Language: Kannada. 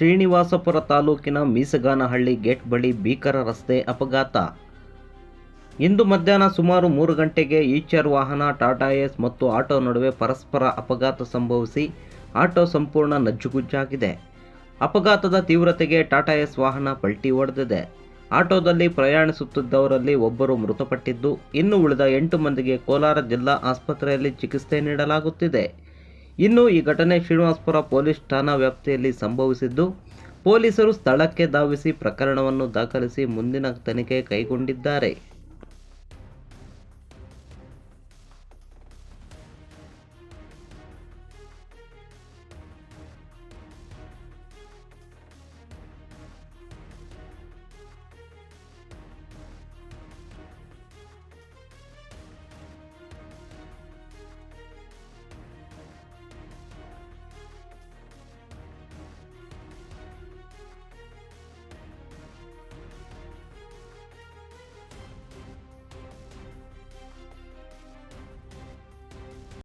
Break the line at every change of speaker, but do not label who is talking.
ಶ್ರೀನಿವಾಸಪುರ ತಾಲೂಕಿನ ಮೀಸಗಾನಹಳ್ಳಿ ಗೇಟ್ ಬಳಿ ಭೀಕರ ರಸ್ತೆ ಅಪಘಾತ. ಇಂದು ಮಧ್ಯಾಹ್ನ ಸುಮಾರು ಮೂರು ಗಂಟೆಗೆ ಈಚರ್ ವಾಹನ, ಟಾಟಾ ಎಸ್ ಮತ್ತು ಆಟೋ ನಡುವೆ ಪರಸ್ಪರ ಅಪಘಾತ ಸಂಭವಿಸಿ ಆಟೋ ಸಂಪೂರ್ಣ ನಜ್ಜುಗುಜ್ಜಾಗಿದೆ. ಅಪಘಾತದ ತೀವ್ರತೆಗೆ ಟಾಟಾ ಎಸ್ ವಾಹನ ಪಲ್ಟಿ ಹೊಡೆದಿದೆ. ಆಟೋದಲ್ಲಿ ಪ್ರಯಾಣಿಸುತ್ತಿದ್ದವರಲ್ಲಿ ಒಬ್ಬರು ಮೃತಪಟ್ಟಿದ್ದು, ಇನ್ನು ಉಳಿದ ಎಂಟು ಮಂದಿಗೆ ಕೋಲಾರ ಜಿಲ್ಲಾ ಆಸ್ಪತ್ರೆಯಲ್ಲಿ ಚಿಕಿತ್ಸೆ ನೀಡಲಾಗುತ್ತಿದೆ. ಇನ್ನು ಈ ಘಟನೆ ಶ್ರೀನಿವಾಸಪುರ ಪೊಲೀಸ್ ಠಾಣಾ ವ್ಯಾಪ್ತಿಯಲ್ಲಿ ಸಂಭವಿಸಿದ್ದು, ಪೊಲೀಸರು ಸ್ಥಳಕ್ಕೆ ಧಾವಿಸಿ ಪ್ರಕರಣವನ್ನು ದಾಖಲಿಸಿ ಮುಂದಿನ ತನಿಖೆ ಕೈಗೊಂಡಿದ್ದಾರೆ.